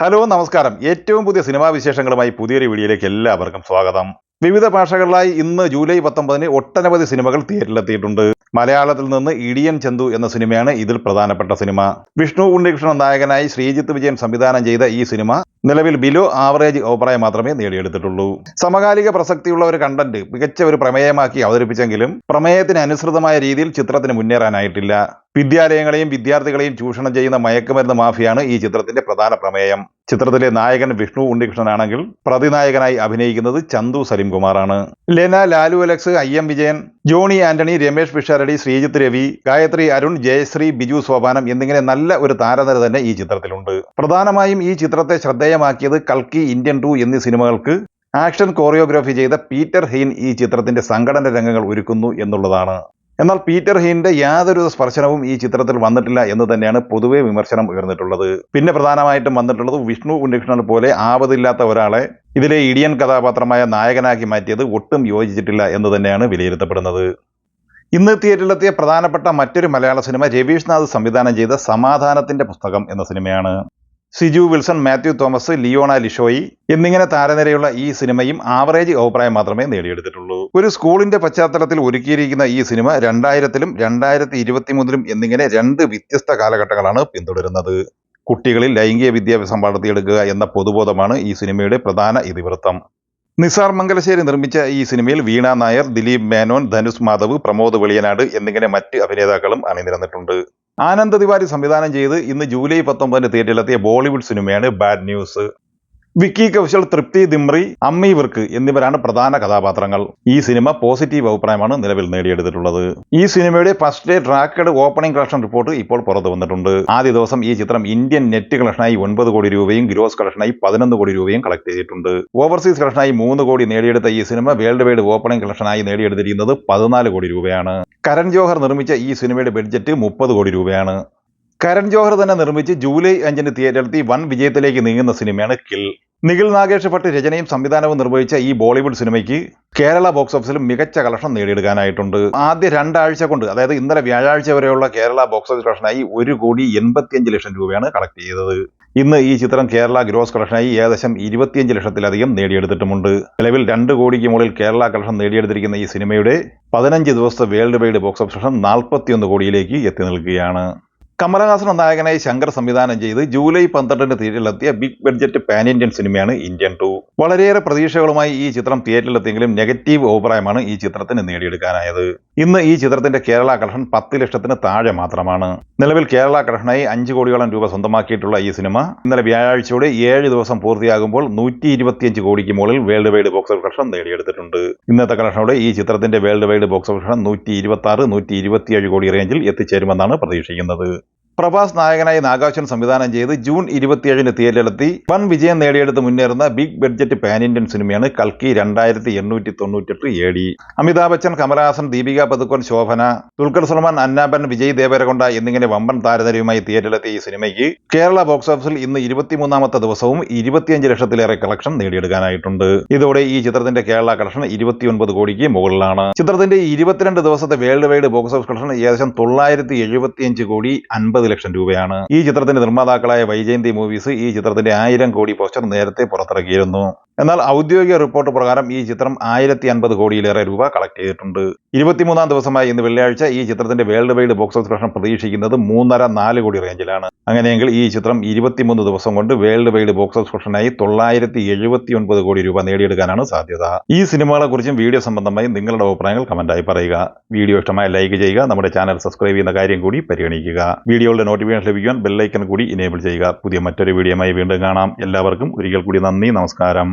Hello നമസ്കാരം. ഏറ്റവും പുതിയ സിനിമാ വിശേഷങ്ങളുമായി പുതിയൊരു വീഡിയോയിലേക്ക് എല്ലാവർക്കും സ്വാഗതം. വിവിധ ഭാഷകളിലായി ഇന്ന് ജൂലൈ പത്തൊമ്പതിന് ഒട്ടനവധി സിനിമകൾ തിയേറ്ററിലെത്തിയിട്ടുണ്ട്. മലയാളത്തിൽ നിന്ന് ഇടിയൻ ചന്തു എന്ന സിനിമയാണ് ഇതിൽ പ്രധാനപ്പെട്ട സിനിമ. വിഷ്ണു ഉണ്ണികൃഷ്ണൻ നായകനായി ശ്രീജിത്ത് വിജയൻ സംവിധാനം ചെയ്ത ഈ സിനിമ നിലവിൽ ബിലോ ആവറേജ് അഭിപ്രായം മാത്രമേ നേടിയെടുത്തിട്ടുള്ളൂ. സമകാലിക പ്രസക്തിയുള്ള ഒരു കണ്ടന്റ് മികച്ച ഒരു പ്രമേയമാക്കി അവതരിപ്പിച്ചെങ്കിലും പ്രമേയത്തിന് അനുസൃതമായ രീതിയിൽ ചിത്രത്തിന് മുന്നേറാനായിട്ടില്ല. വിദ്യാലയങ്ങളെയും വിദ്യാർത്ഥികളെയും ചൂഷണം ചെയ്യുന്ന മയക്കുമരുന്ന് മാഫിയാണ് ഈ ചിത്രത്തിന്റെ പ്രധാന പ്രമേയം. ചിത്രത്തിലെ നായകൻ വിഷ്ണു ഉണ്ണികൃഷ്ണനാണെങ്കിൽ പ്രതിനായകനായി അഭിനയിക്കുന്നത് ചന്തു സലിംകുമാറാണ്. ലെന ലാലു അലക്സ് ഐ എം വിജയൻ ജോണി ആന്റണി രമേഷ് പിഷാരടി ശ്രീജിത്ത് രവി ഗായത്രി അരുൺ ജയശ്രീ ബിജു സോപാനം എന്നിങ്ങനെ നല്ല ഒരു താരനിര തന്നെ ഈ ചിത്രത്തിലുണ്ട്. പ്രധാനമായും ഈ ചിത്രത്തെ ശ്രദ്ധേയമാക്കിയത് കൽക്കി ഇന്ത്യൻ ടു എന്നീ സിനിമകൾക്ക് ആക്ഷൻ കോറിയോഗ്രാഫി ചെയ്ത പീറ്റർ ഹെയിൻ ഈ ചിത്രത്തിന്റെ സംഘടന രംഗങ്ങൾ ഒരുക്കുന്നു എന്നുള്ളതാണ്. എന്നാൽ പീറ്റർ ഹീന്റെ യാതൊരു സ്പർശനവും ഈ ചിത്രത്തിൽ വന്നിട്ടില്ല എന്ന് തന്നെയാണ് പൊതുവെ വിമർശനം ഉയർന്നിട്ടുള്ളത്. പിന്നെ പ്രധാനമായിട്ടും വന്നിട്ടുള്ളത് വിഷ്ണു ഉണ്ണികൃഷ്ണൻ പോലെ ആവതില്ലാത്ത ഒരാളെ ഇതിലെ ഇടിയൻ കഥാപാത്രമായ നായകനാക്കി മാറ്റിയത് ഒട്ടും യോജിച്ചിട്ടില്ല എന്ന് തന്നെയാണ് വിലയിരുത്തപ്പെടുന്നത്. ഇന്ന് തിയേറ്ററിലെത്തിയ പ്രധാനപ്പെട്ട മറ്റൊരു മലയാള സിനിമ രവീഷ്നാഥ് സംവിധാനം ചെയ്ത സമാധാനത്തിന്റെ പുസ്തകം എന്ന സിനിമയാണ്. സിജു വിൽസൺ മാത്യു തോമസ് ലിയോണ ലിഷോയി എന്നിങ്ങനെ താരനിരയുള്ള ഈ സിനിമയും ആവറേജ് അഭിപ്രായം മാത്രമേ നേടിയെടുത്തിട്ടുള്ളൂ. ഒരു സ്കൂളിന്റെ പശ്ചാത്തലത്തിൽ ഒരുക്കിയിരിക്കുന്ന ഈ സിനിമ രണ്ടായിരത്തിലും രണ്ടായിരത്തി ഇരുപത്തിമൂന്നിലും എന്നിങ്ങനെ രണ്ട് വ്യത്യസ്ത കാലഘട്ടങ്ങളാണ് പിന്തുടരുന്നത്. കുട്ടികളിൽ ലൈംഗിക വിദ്യാഭ്യാസം വളർത്തിയെടുക്കുക എന്ന പൊതുബോധമാണ് ഈ സിനിമയുടെ പ്രധാന ഇതിവൃത്തം. നിസാർ മംഗലശ്ശേരി നിർമ്മിച്ച ഈ സിനിമയിൽ വീണ നായർ ദിലീപ് മേനോൻ ധനുഷ് മാധവ് പ്രമോദ് വെളിയനാട് എന്നിങ്ങനെ മറ്റ് അഭിനേതാക്കളും അണിനിരന്നിട്ടുണ്ട്. ആനന്ദ് തിവാരി സംവിധാനം ചെയ്ത് ഇന്ന് ജൂലൈ പത്തൊമ്പതിന് തിയേറ്ററിലെത്തിയ ബോളിവുഡ് സിനിമയാണ് ബാഡ് ന്യൂസ് വിക്കി കൗശൽ തൃപ്തി ദിമ്രി അമ്മി വിർക്ക് എന്നിവരാണ് പ്രധാന കഥാപാത്രങ്ങൾ. ഈ സിനിമ പോസിറ്റീവ് അഭിപ്രായമാണ് നിലവിൽ നേടിയെടുത്തിട്ടുള്ളത്. ഈ സിനിമയുടെ first day tracked opening collection report ഇപ്പോൾ പുറത്തു വന്നിട്ടുണ്ട്. ആദ്യ ദിവസം ഈ ചിത്രം ഇന്ത്യൻ നെറ്റ് കളക്ഷനായി ഒൻപത് കോടി രൂപയും ഗ്രോസ് കളക്ഷനായി പതിനൊന്ന് കോടി രൂപയും കളക്ട് ചെയ്തിട്ടുണ്ട്. ഓവർസീസ് കളക്ഷനായി മൂന്ന് കോടി നേടിയെടുത്ത ഈ സിനിമ വേൾഡ് വൈഡ് ഓപ്പണിംഗ് കളക്ഷനായി നേടിയെടുത്തിരിക്കുന്നത് പതിനാല് കോടി രൂപയാണ്. കരൺ ജോഹർ നിർമ്മിച്ച ഈ സിനിമയുടെ ബഡ്ജറ്റ് മുപ്പത് കോടി രൂപയാണ്. കരൺ ജോഹർ തന്നെ നിർമ്മിച്ച് ജൂലൈ അഞ്ചിന് തിയേറ്ററിലെത്തി വൻ വിജയത്തിലേക്ക് നീങ്ങുന്ന സിനിമയാണ് കിൽ. നിഖിൽ നാഗേഷ് ഭട്ട് രചനയും സംവിധാനവും നിർവഹിച്ച ഈ ബോളിവുഡ് സിനിമയ്ക്ക് കേരള ബോക്സ് ഓഫീസിൽ മികച്ച കളക്ഷൻ നേടിയെടുക്കാനായിട്ടുണ്ട്. ആദ്യ രണ്ടാഴ്ച കൊണ്ട് അതായത് ഇന്നലെ വ്യാഴാഴ്ച വരെയുള്ള കേരള ബോക്സ് ഓഫീസ് കളക്ഷനായി ഒരു കോടി എൺപത്തിയഞ്ച് ലക്ഷം രൂപയാണ് കളക്ട് ചെയ്തത്. ഇന്ന് ഈ ചിത്രം കേരള ഗ്രോസ് കളക്ഷനായി ഏകദേശം ഇരുപത്തിയഞ്ച് ലക്ഷത്തിലധികം നേടിയെടുത്തിട്ടുമുണ്ട്. നിലവിൽ രണ്ട് കോടിക്ക് മുകളിൽ കേരള കളക്ഷൻ നേടിയെടുത്തിരിക്കുന്ന ഈ സിനിമയുടെ പതിനഞ്ച് ദിവസത്തെ world wide box office collection നാൽപ്പത്തിയൊന്ന് കോടിയിലേക്ക് എത്തി നിൽക്കുകയാണ്. കമലഹാസൻ നായകനായി ശങ്കർ സംവിധാനം ചെയ്ത് ജൂലൈ പന്ത്രണ്ടിന് തിയേറ്ററിലെത്തിയ ബിഗ് ബഡ്ജറ്റ് പാൻ ഇന്ത്യൻ സിനിമയാണ് ഇന്ത്യൻ ടു. വളരെയേറെ പ്രതീക്ഷകളുമായി ഈ ചിത്രം തിയേറ്ററിലെത്തിയെങ്കിലും നെഗറ്റീവ് അഭിപ്രായമാണ് ഈ ചിത്രത്തിന് നേടിയെടുക്കാനായത്. ഇന്ന് ഈ ചിത്രത്തിന്റെ കേരള കളക്ഷൻ പത്ത് ലക്ഷത്തിന് താഴെ മാത്രമാണ്. നിലവിൽ കേരള കളക്ഷനായി അഞ്ച് കോടിയോളം രൂപ സ്വന്തമാക്കിയിട്ടുള്ള ഈ സിനിമ ഇന്നലെ വ്യാഴാഴ്ചയോടെ ഏഴ് ദിവസം പൂർത്തിയാകുമ്പോൾ നൂറ്റി ഇരുപത്തിയഞ്ച് കോടിക്ക് മുകളിൽ world wide box office collection നേടിയെടുത്തിട്ടുണ്ട്. ഇന്നത്തെ കളക്ഷനോടെ ഈ ചിത്രത്തിന്റെ world wide box office collection നൂറ്റി ഇരുപത്തി ആറ് നൂറ്റി ഇരുപത്തിയേഴ് കോടി റേഞ്ചിൽ എത്തിച്ചേരുമെന്നാണ് പ്രതീക്ഷിക്കുന്നത്. പ്രഭാസ് നായകനായി നാഗാർജുൻ സംവിധാനം ചെയ്ത് ജൂൺ ഇരുപത്തിയേഴിന് തിയേറ്ററിലെത്തി. വൻ വിജയം നേടിയെടുത്ത് മുന്നേറുന്ന ബിഗ് ബഡ്ജറ്റ് പാൻ ഇന്ത്യൻ സിനിമയാണ് കൽക്കി രണ്ടായിരത്തി എണ്ണൂറ്റി തൊണ്ണൂറ്റെട്ട് എ ഡി അമിതാഭ് ബച്ചൻ കമലഹാസൻ ദീപിക പതുക്കോൻ ശോഭന ദുൽഖർ സൽമാൻ അന്നാബൻ വിജയ് ദേവരകൊണ്ട എന്നിങ്ങനെ വമ്പൻ താരതമ്യമായി തിയേറ്ററിലെത്തിയ ഈ സിനിമയ്ക്ക്. കേരള ബോക്സ് ഓഫീസിൽ ഇന്ന് ഇരുപത്തിമൂന്നാമത്തെ ദിവസവും ഇരുപത്തിയഞ്ച് ലക്ഷത്തിലേറെ കളക്ഷൻ നേടിയെടുക്കാനായിട്ടുണ്ട്. ഇതോടെ ഈ ചിത്രത്തിന്റെ കേരള കളക്ഷൻ ഇരുപത്തിയൊൻപത് കോടിക്ക് മുകളിലാണ്. ചിത്രത്തിന്റെ ഇരുപത്തിരണ്ട് ദിവസത്തെ world wide box office collection ഏകദേശം തൊള്ളായിരത്തി കോടി അൻപത് ലക്ഷം രൂപയാണ്. ഈ ചിത്രത്തിന്റെ നിർമ്മാതാക്കളായ വൈജയന്തി മൂവീസ് ഈ ചിത്രത്തിന്റെ ആയിരം കോടി പോസ്റ്റർ നേരത്തെ പുറത്തിറക്കിയിരുന്നു. എന്നാൽ ഔദ്യോഗിക റിപ്പോർട്ട് പ്രകാരം ഈ ചിത്രം ആയിരത്തി അൻപത് കോടിയിലേറെ രൂപ കളക്ട് ചെയ്തിട്ടുണ്ട്. ഇരുപത്തിമൂന്നാം ദിവസമായി ഇന്ന് വെള്ളിയാഴ്ച ഈ ചിത്രത്തിന്റെ world wide box office collection പ്രതീക്ഷിക്കുന്നത് മൂന്നര നാല് കോടി റേഞ്ചിലാണ് അങ്ങനെയെങ്കിൽ ഈ ചിത്രം ഇരുപത്തിമൂന്ന് ദിവസം കൊണ്ട് വേൾഡ് വൈഡ് ബോക്സ് ഓഫീസ് കളക്ഷനായി തൊള്ളായിരത്തി എഴുപത്തി ഒൻപത് കോടി രൂപ നേടിയെടുക്കാനാണ് സാധ്യത. ഈ സിനിമകളെ കുറിച്ചും വീഡിയോ സംബന്ധമായി നിങ്ങളുടെ അഭിപ്രായങ്ങൾ കമന്റായി പറയുക. വീഡിയോ ഇഷ്ടമായ ലൈക്ക് ചെയ്യുക. നമ്മുടെ ചാനൽ സബ്സ്ക്രൈബ് ചെയ്യുന്ന കാര്യം കൂടി പരിഗണിക്കുക. വീഡിയോയുടെ നോട്ടിഫിക്കേഷൻ ലഭിക്കുവാൻ ബെല്ലൈക്കൺ കൂടി ഇനേബിൾ ചെയ്യുക. പുതിയ മറ്റൊരു വീഡിയോയുമായി വീണ്ടും കാണാം. എല്ലാവർക്കും ഒരിക്കൽ കൂടി നന്ദി. നമസ്കാരം.